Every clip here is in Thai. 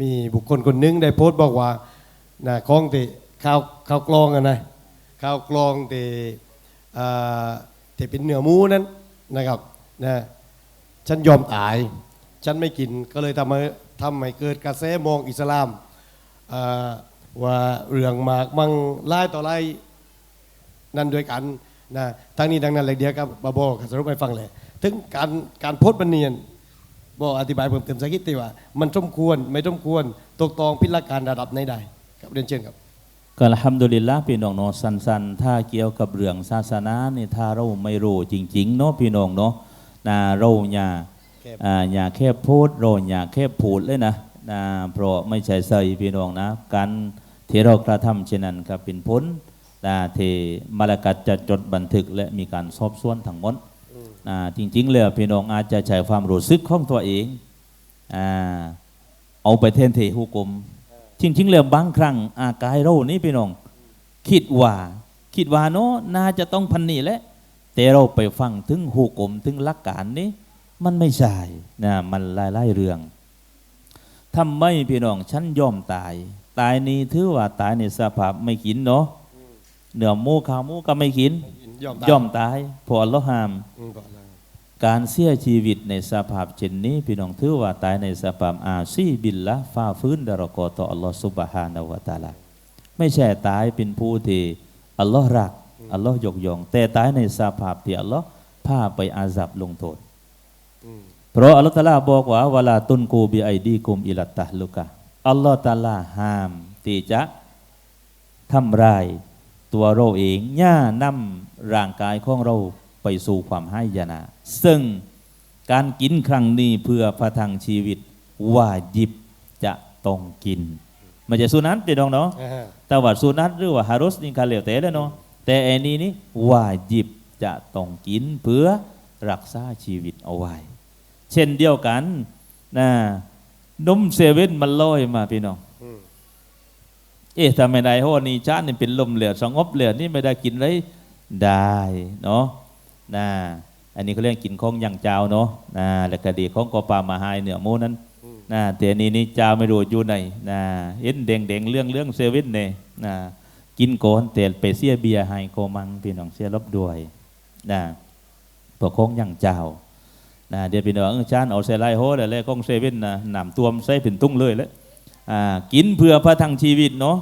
มีบุคคลคนหนึงได้โพสต์บอกว่านะของติข้าวข้าวกลองอะนะข้าวกลองติอ่ที่เป็นเนื้อหมูนั้นนะครับนะฉันยอมตาย ฉันไม่กินก็เลยทำให้ทำให้เกิดกระแสมองอิสลามอ่าว่าเรื่องหมากมั่งไล่ต่อไล่นั่นด้วยกันนะทั้งนี้ทั้งนั้นเลยเดียวกับบาโบก็สรุปให้ฟังเลย ถึงการการโพสต์บันเนียน บอกอธิบายเพิ่มเติมสักนิดดีว่า มันสมควรไม่สมควรตกตองพิจารณาการระดับไหนได้ครับเรียนเชิญครับก็อัลฮัมดุลิลละพี่น้องเนาะสันๆถ้าเกี่ยวกับเรื่องศาสนาเนี่ยถ้าเราไม่รู้จริง ๆ เนาะพี่น้องเนาะนะเราอย่าแค่อ่าอย่าแค่พูดเราอย่าแค่พูดเลยนะนะเพราะไม่ใช่ใส่พี่น้องนะการที่เรากระทำเช่นนั้นครับเป็นผลนะที่มาลากัดจะจดบันทึกและมีการสอบสวนทั้งหมดนะ จริง ๆ แล้วพี่น้องอาจจะใช้ความรู้สึกของตัวเองอเอาไปเทนเทหุกลมจริง ๆ แล้วบางครั้งอากายเรานี่พี่น้อง คิดว่า คิดว่าเนาะน่าจะต้องพันนี่แหละแต่เราไปฟังถึงหูกลมถึงหลักการนี้มันไม่ใช่นะมันหลายๆเรื่องทำไมพี่น้องฉันยอมตาย ตายนี้ถือว่าตายในสภาพไม่กินเนาะเนื้อหมูขาวหมูก็ไม่กิน ยอมยอมตายเพออัลเลอฮ์ห้าม อืมบอกแล้วการเสียชีวิตในสภาพเช่นนี้ พี่น้องถือว่าตายในสภาพอาซีบิลละฟ้าฟื้นดารอกอต่ออัลลอฮ์สุบฮานาวะตะอาลาไม่ใช่ตายเป็นผู้ที่อัลลอฮ์รักอัลลอฮ์ยกย่อง แต่ตายในสภาพที่อัลลอฮ์พาไปอาซับลงโทษ อืมเพราะอัลลอฮ์ตะอาลาบอกว่าวะลาตุนกูบิไอดีกุมอิลัตตะลุกะอัลลอฮ์ตะอาลาห้ามที่จะทำร้าย ตัวเราเองย่านำร่างกายของเราไปสู่ความให้ยนะซึ่งการกินครั้งนี้เพื่อประทังชีวิตว่ายิบจะต้องกินไม่ใช่สุนัตพี่น้องเนาะอ่าฮะแต่ว่าสุนัตหรือว่าฮารุสนี่การเหลวแต่แล้วเนาะแต่อันนี้นี่ว่าจิบจะต้องกินเพื่อรักษาชีวิตเอาไว้ เช่นเดียวกันนะนมเซเว่นมันลอยมาพี่น้องอืม เอ๊ะทำไมได้โหนี่ชาตินี่เป็นลมเหลือดสงบเหลือดนี่ไม่ได้กินเลยได้เนาะนะอันนี้เขาเรียกกินของอย่างเจ้าเนาะนะแล้วก็ดีของกอปลามาหายเหนือหมูนั้นนะแต่อันนี้นี่เจ้าไม่รู้อยู่ไหนนะเห็นแดงแดงๆเรื่องเรื่องเซเว่นเนี่ยนะกินโกนแต่ไปเสียเบียร์ให้โกมังพี่น้องเสียลบด้วยนะพวกของอย่างเจ้านะเดี๋ยวพี่น้องเออชานเอาเซไลโฮแล้วแล้วของเซเว่นนะหนำตัวมใส่เป็นตุ้งเลยแล้วอ่า กินเพื่อพระทังชีวิตเนาะ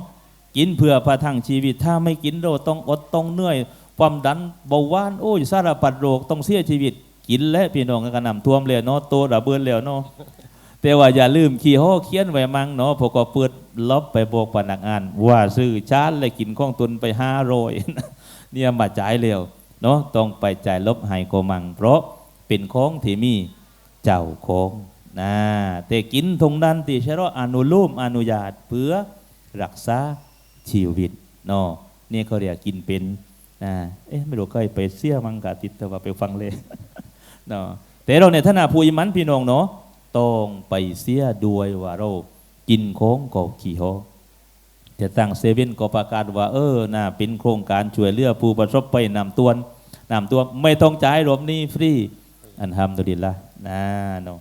กินเพื่อพระทังชีวิต ถ้าไม่กินเราต้องอดต้องเหนื่อย ความดันเบาหวานโอ้ยสารพัดโรคต้องเสียชีวิต กินและพี่น้องกันนำท่วมเลยเนาะโตระเบิดแล้วเนาะแต่ว่าอย่าลืมขี้ห้อเขียนไว้มั่งเนาะพอก็เปิดล็อบไปบอกพนักงาน ว่าซื้อชาร์จเลยกินข้องตุนไปห้าโรยเนี่ยมาจ่ายเร็วเนาะต้องไปจ่ายลบให้โกมังเพราะเป็นของที่มีเจ้าของ นะแต่กินทงนั้นที่ใช้เราอนุโลมอนุญาตเพื่อรักษาชีวิตเนาะนี่เขาเรียกกินเป็นนะเอ๊ะไม่รู้เคยไปเสียมังกะติดแต่ว่าไปฟังเลยเนาะแต่เราเนี่ยท่านาผู้ยิมันพี่น้องเนาะต้องไปเสียด้วยว่าเรากินของก็ขี่หอแต่ตั้งเซเว่นก็ประกาศว่าเออน่าเป็นโครงการช่วยเหลือผู้ประสบภัยนำตัวนำตัวไม่ต้องจ่ายรวมนี้ฟรีอันทำดุลิลละนะเนาะ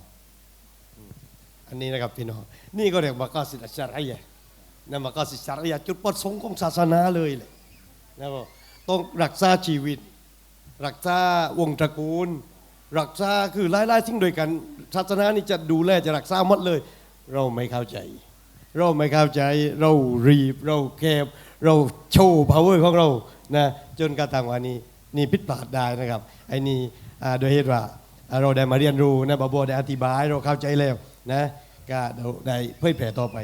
อันนี้นะครับพี่น้องนี่ก็เรียกมากาสิดอัชชารียะนะมากาสิดชารียะห์จุดประสงค์ของศาสนาเลยแหละนะครับต้องรักษาชีวิต รักษาวงตระกูล รักษาคือไล่ๆสิ่งโดวยกันศาสนานี่จะดูแลจะรักษาหมดเลย เราไม่เข้าใจ เราไม่เข้าใจเรารีบเราแคบเราโชว์ power ของเรานะจนกระทั่งวันนี้นี่พิดพลาดได้นะครับไอ้นี่โดยเหตุว่าเราได้มาเรียนรู้นะบาโบได้อธิบายเราเข้าใจแล้ว นะก็เราได้เผยแผ่ต่อไป